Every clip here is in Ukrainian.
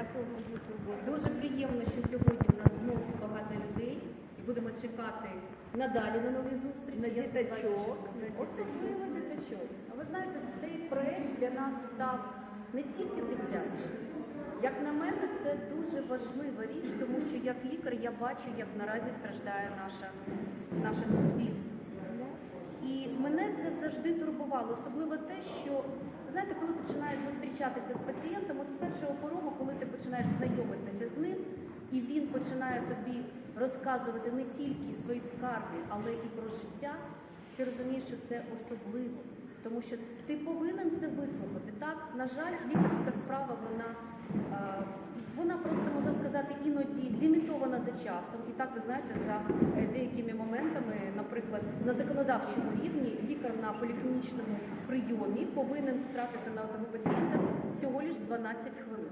Дякуємо за турботу. Дуже приємно, що сьогодні в нас знову багато людей і будемо чекати надалі на нові зустрічі. На Я сподіваюся, діточок, що- на діточок. Особливо діточок. А ви знаєте, цей проект для нас став не тільки дитячий. Як на мене, це дуже важлива річ, тому що як лікар я бачу, як наразі страждає наша, наше суспільство. І мене це завжди турбувало, особливо те, що знаєте, коли починаєш зустрічатися з пацієнтом, от з першого порогу, коли ти починаєш знайомитися з ним, і він починає тобі розказувати не тільки свої скарги, але і про життя, ти розумієш, що це особливо. Тому що ти повинен це вислухати. Так, на жаль, лікарська справа вона, е, вона просто можна сказати іноді лімітована за часом. І так ви знаєте, за е, деякими моментами, на законодавчому рівні лікар на поліклінічному прийомі повинен втратити на одного пацієнта всього лиш 12 хвилин.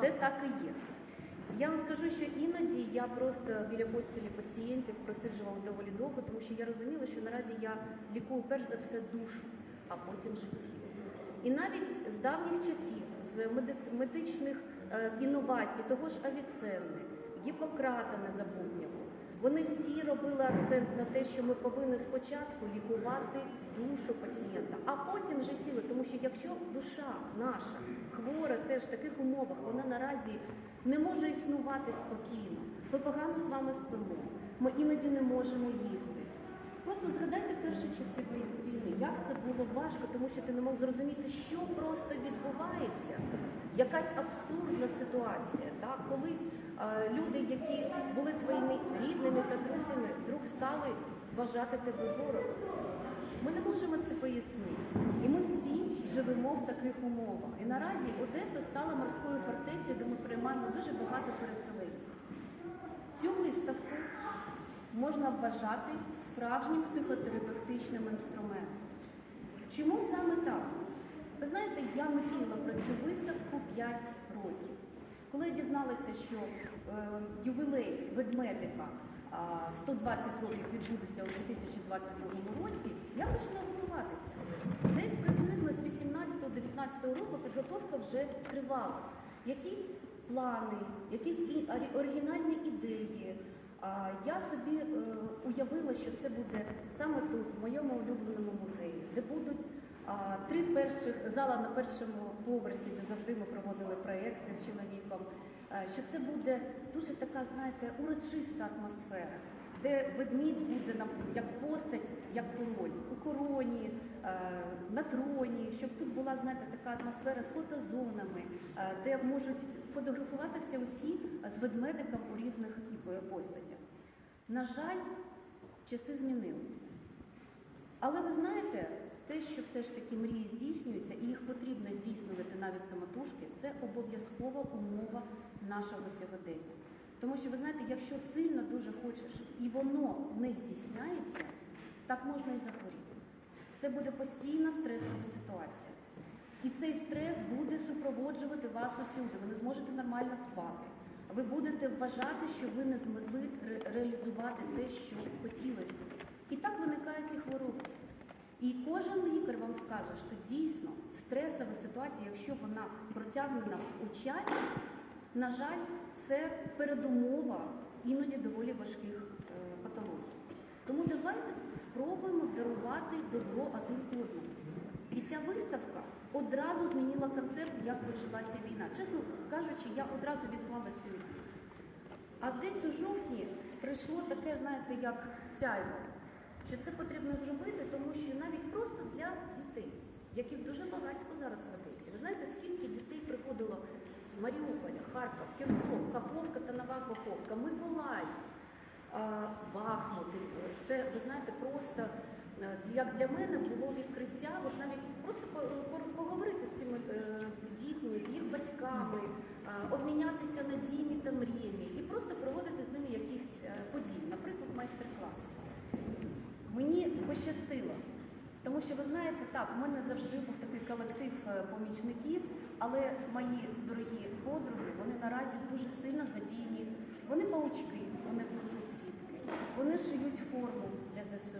Це так і є. Я вам скажу, що іноді я просто біля постілі пацієнтів просиджувала доволі довго, тому що я розуміла, що наразі я лікую перш за все душу, а потім життя. І навіть з давніх часів, з медичних е, інновацій, того ж Авіценни, Гіппократа незабутнього, вони всі робили акцент на те, що ми повинні спочатку лікувати душу пацієнта, а потім вже тіло. Тому що якщо душа наша хвора теж в таких умовах, вона наразі не може існувати спокійно. Ми погано з вами спимо, ми іноді не можемо їсти. Просто згадайте перші часи війни, як це було важко, тому що ти не мог зрозуміти, що просто відбувається. Якась абсурдна ситуація. Так? Колись люди, які були твоїми рідними та друзями, вдруг стали вважати тебе ворогом. Ми не можемо це пояснити. І ми всі живемо в таких умовах. І наразі Одеса стала морською фортецею, де ми приймаємо дуже багато переселенців. Цю виставку можна вважати справжнім психотерапевтичним інструментом. Чому саме так? Ви знаєте, я мріяла про цю виставку 5 років. Коли я дізналася, що е, ювілей ведмедика 120 років відбудеться у 2022 році, я почала готуватися. Десь приблизно з 18-19 року підготовка вже тривала. Якісь плани, якісь оригінальні ідеї. Я собі е, уявила, що це буде саме тут, в моєму улюбленому музеї, де будуть три перших зала на першому поверсі, де завжди ми проводили проєкти з чоловіком. Що це буде дуже така, знаєте, урочиста атмосфера, де ведмідь буде на- як постать, як король, у короні, на троні, щоб тут була, знаєте, така атмосфера з фотозонами, де можуть фотографуватися усі з ведмедиком у різних е, постатях. На жаль, часи змінилися. Але ви знаєте, те, що все ж таки мрії здійснюються, і їх потрібно здійснювати навіть самотужки, це обов'язкова умова нашого сьогодення. Тому що ви знаєте, якщо сильно дуже хочеш і воно не здійсняється, так можна і захворіти. Це буде постійна стресова ситуація. І цей стрес буде супроводжувати вас усюди. Ви не зможете нормально спати. Ви будете вважати, що ви не змогли ре- реалізувати те, що хотілося б. І так виникають ці хвороби. І кожен лікар вам скаже, що дійсно стресова ситуація, якщо вона протягнена у часі, на жаль, це передумова іноді доволі важких е, патологій. Тому давайте спробуємо дарувати добро один одному. І ця виставка одразу змінила концепт, як почалася війна. Чесно кажучи, я одразу відклала цю ідею. А десь у жовтні прийшло таке, знаєте, як сяйво, що це потрібно зробити, тому що навіть просто для дітей, яких дуже багатько зараз в Одесі. Ви знаєте, скільки дітей приходило з Маріуполя, Харків, Херсон, Каховка та Нова Каховка, Миколаїв, а, Бахмут. Це, ви знаєте, просто е, як для мене було відкриття, от навіть просто по- по- поговорити з цими е, дітьми, з їх батьками, обмінятися надіями та мріями і просто проводити з ними якісь е, події, наприклад, майстер-клас. Мені пощастило, тому що ви знаєте, так, у мене завжди був такий колектив е, помічників, але мої дорогі подруги, вони наразі дуже сильно задіяні. Вони паучки, вони плетуть сітки, вони шиють форму для ЗСУ,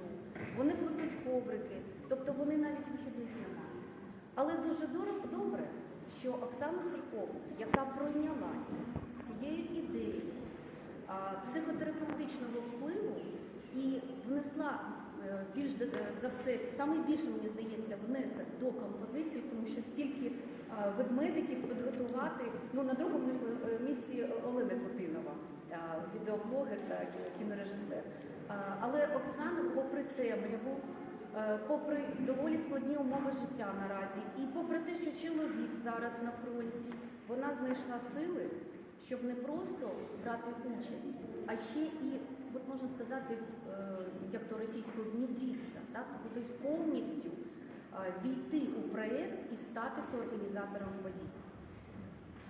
вони плетуть коврики, тобто вони навіть вихідних не мають. Але дуже добре, що Оксана Сіркова, яка пройнялась психотерапевтичного впливу і внесла більш е, за все, саме більше, мені здається, внесок до композиції, тому що стільки е, ведмедиків підготувати. Ну на другому е, місці Олена Кутинова, е, відеоблогер та кінорежисер. Е, Але Оксана, попри темряву, е, попри доволі складні умови життя наразі, і попри те, що чоловік зараз на фронті, вона знайшла сили, щоб не просто брати участь, а ще і, от можна сказати, е, як то російською, внедритися, так? тобто повністю е, війти у проєкт і стати соорганізатором подій.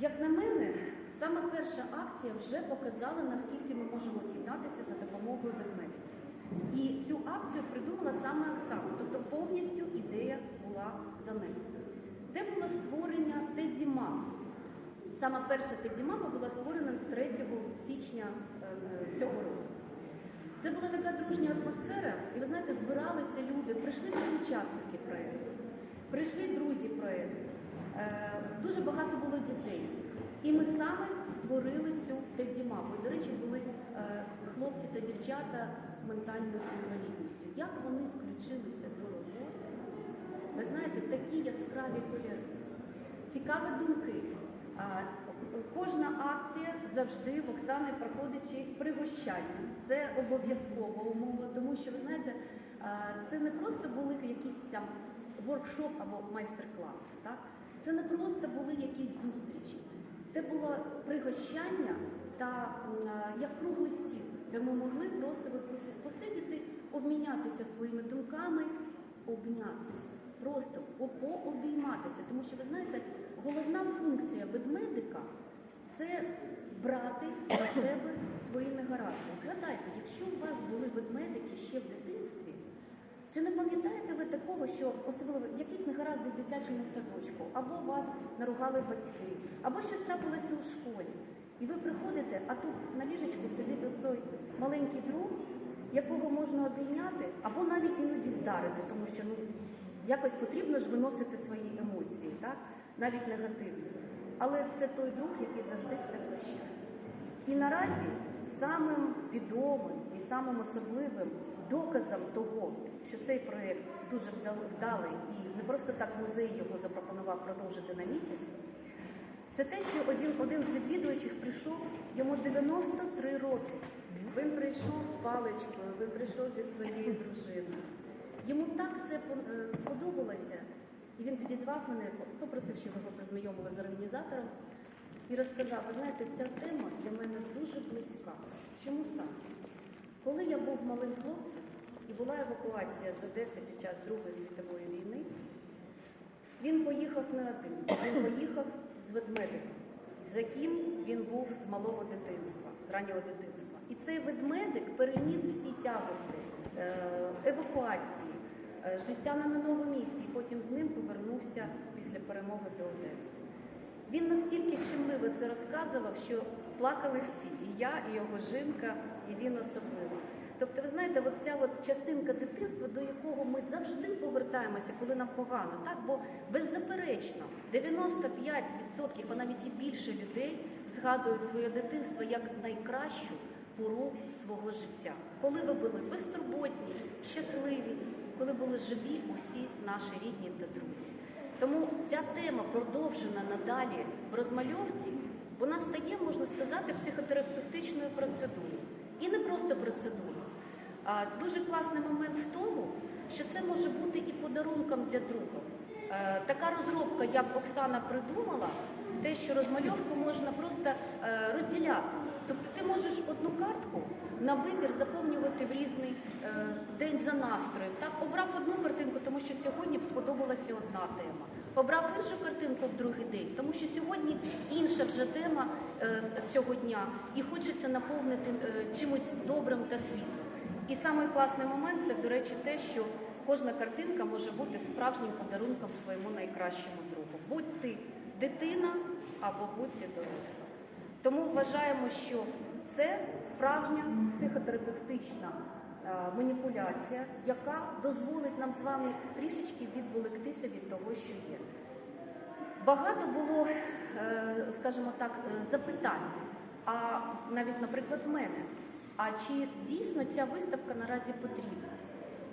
Як на мене, саме перша акція вже показала, наскільки ми можемо з'єднатися за допомогою ведмедиків. І цю акцію придумала саме Оксана, тобто повністю ідея була за нею. Де було створення Теді Мам? Саме перша Теді Мама була створена 3 січня е, е, цього року. Це була така дружня атмосфера, і ви знаєте, збиралися люди, прийшли всі учасники проєкту, прийшли друзі проєкту. Е, Дуже багато було дітей. І ми саме створили цю теді-мапу. До речі, були е, хлопці та дівчата з ментальною інвалідністю. Як вони включилися до роботи? Ви знаєте, такі яскраві кольори, цікаві думки. Кожна акція завжди в Оксани проходить ще пригощанням. Це обов'язкова умова, тому що ви знаєте, це не просто були якісь там воркшоп або майстер-класи. Так? Це не просто були якісь зустрічі. Це було пригощання та як круглий стіл, де ми могли просто посидіти, обмінятися своїми думками, обнятися, просто пообійматися. Тому що ви знаєте, головна функція ведмедика це брати на себе свої негаразди. Згадайте, якщо у вас були ведмедики ще в дитинстві, чи не пам'ятаєте ви такого, що особливо якісь негаразди в дитячому садочку, або вас наругали батьки, або щось трапилося у школі, і ви приходите, а тут на ліжечку сидить той маленький друг, якого можна обійняти, або навіть іноді вдарити, тому що ну якось потрібно ж виносити свої емоції, так навіть негативні. Але це той друг, який завжди все прощає. І наразі самим відомим і самим особливим доказом того, що цей проєкт дуже вдалий і не просто так музей його запропонував продовжити на місяць, це те, що один, один з відвідувачів прийшов, йому 93 роки. Він прийшов з паличкою, він прийшов зі своєю дружиною. Йому так все е, сподобалося, і він підізвав мене, попросив, щоб його познайомили з організатором, і розказав, ви знаєте, ця тема для мене дуже близька. Чому саме? Коли я був малим хлопцем і була евакуація з Одеси під час Другої світової війни, він поїхав не один, він поїхав з ведмедиком, з яким він був з малого дитинства, з раннього дитинства. І цей ведмедик переніс всі тягости е, евакуації, життя на минулому місці, і потім з ним повернувся після перемоги до Одеси. Він настільки щемливо це розказував, що плакали всі, і я, і його жінка, і він особливо. Тобто, ви знаєте, от ця от частинка дитинства, до якого ми завжди повертаємося, коли нам погано, так бо беззаперечно 95%, а навіть і більше людей згадують своє дитинство як найкращу пору свого життя, коли ви були безтурботні, щасливі, коли були живі усі наші рідні та друзі. Тому ця тема продовжена надалі в розмальовці, вона стає, можна сказати, психотерапевтичною процедурою. І не просто процедурою. А дуже класний момент в тому, що це може бути і подарунком для друга. Така розробка, як Оксана придумала, те, що розмальовку можна просто е, розділяти. Тобто ти можеш одну картку на вибір заповнювати в різний е, день за настроєм. Так, обрав одну картинку, тому що сьогодні б сподобалася одна тема. Обрав іншу картинку в другий день, тому що сьогодні інша вже тема е, цього дня, і хочеться наповнити е, чимось добрим та світлим. І самий класний момент це, до речі, те, що кожна картинка може бути справжнім подарунком своєму найкращому другу. Будь ти дитина або будь ти доросла. Тому вважаємо, що це справжня психотерапевтична е, маніпуляція, яка дозволить нам з вами трішечки відволіктися від того, що є. Багато було, е, скажімо так, е, запитань. А навіть, наприклад, в мене, а чи дійсно ця виставка наразі потрібна?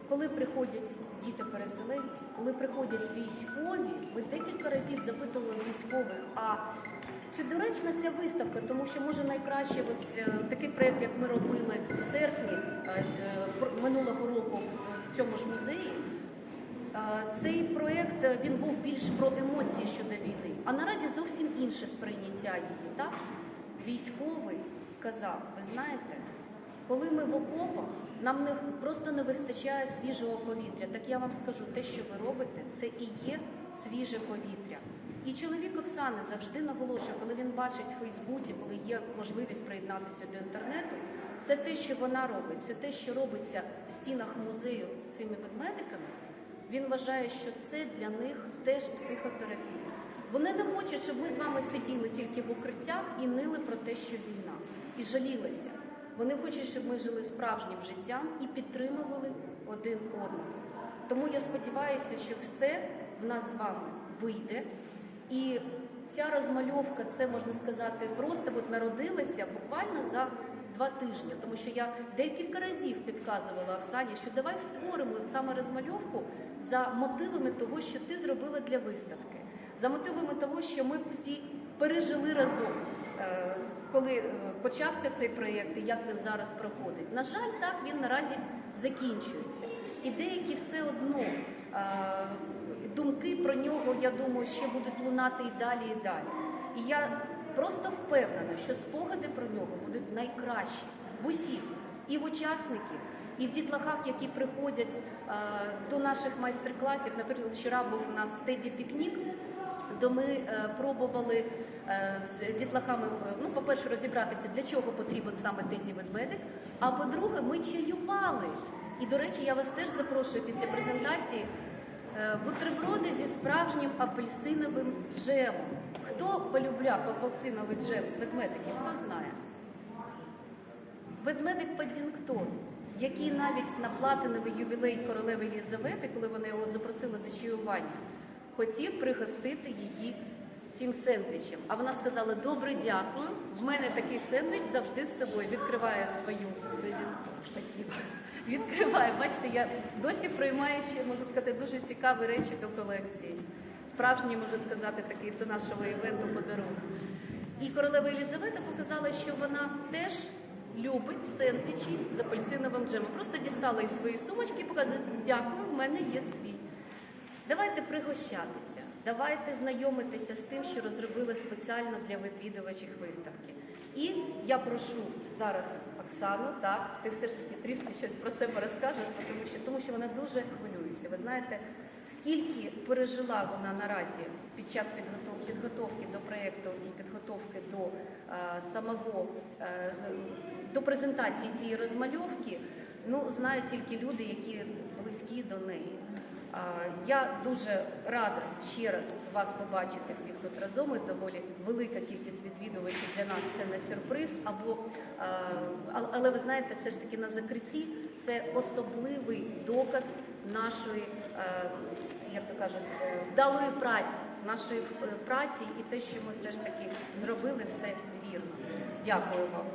Коли приходять діти-переселенці, коли приходять військові, ми декілька разів запитували військових, а чи доречна ця виставка? Тому що може найкраще ось е, такий проєкт, як ми робили в серпні е, е, минулого року в- цьому ж музеї. Цей проєкт він був більш про емоції щодо війни, а наразі зовсім інше сприйняття її. Так? Військовий сказав: ви знаєте, коли ми в окопах, нам не просто не вистачає свіжого повітря. Так я вам скажу, те, що ви робите, це і є свіже повітря. І чоловік Оксани завжди наголошує, коли він бачить в Фейсбуці, коли є можливість приєднатися до інтернету, все те, що вона робить, все те, що робиться в стінах музею з цими ведмедиками, він вважає, що це для них теж психотерапія. Вони не хочуть, щоб ми з вами сиділи тільки в укриттях і нили про те, що війна, і жалілися. Вони хочуть, щоб ми жили справжнім життям і підтримували один одного. Тому я сподіваюся, що все в нас з вами вийде. І ця розмальовка, це можна сказати, просто от народилася буквально за два тижні, тому що я декілька разів підказувала Оксані, що давай створимо саме розмальовку за мотивами того, що ти зробила для виставки, за мотивами того, що ми всі пережили разом, е, коли е, почався цей проєкт і як він зараз проходить. На жаль, так він наразі закінчується. І деякі все одно е, думки про нього, я думаю, ще будуть лунати і далі, і далі. І я просто впевнена, що спогади про нього будуть найкращі в усіх, і в учасників, і в дітлахах, які приходять е, до наших майстер-класів. Наприклад, вчора був у нас Теді Пікнік, де ми е, пробували е, з дітлахами, е, ну, по-перше, розібратися, для чого потрібен саме Теді ведмедик, а по-друге, ми чаювали. І, до речі, я вас теж запрошую після презентації бутерброди зі справжнім апельсиновим джемом. Хто полюбляв апельсиновий джем з ведмедиків, хто знає? Ведмедик Паддінгтон, який навіть на платиновий ювілей королеви Єлизавети, коли вони його запросили до чаювання, хотів пригостити її цим сендвічем. А вона сказала: Добре, дякую. В мене такий сендвіч завжди з собою. Відкриває свою Спасибо. Відкриває. Бачите, я досі приймаю ще, можна сказати, дуже цікаві речі до колекції. Справжній, можна сказати, такий до нашого івенту подарунок. І королева Єлізавета показала, що вона теж любить сендвічі з апельсиновим джемом. Просто дістала із своєї сумочки і показує, дякую, в мене є свій. Давайте пригощатися, давайте знайомитися з тим, що розробили спеціально для відвідувачів виставки. І я прошу зараз Оксану, так, ти все ж таки трішки щось про себе розкажеш, тому що, тому що вона дуже хвилюється. Ви знаєте, скільки пережила вона наразі під час підготовки до проєкту і підготовки до е, самого е, до презентації цієї розмальовки, ну знають тільки люди, які близькі до неї. Я дуже рада ще раз вас побачити всіх тут разом. І доволі велика кількість відвідувачів для нас це не сюрприз. Або але ви знаєте, все ж таки на закритті це особливий доказ нашої, як то кажуть, вдалої праці, нашої е, праці і те, що ми все ж таки зробили все вірно. Дякую вам.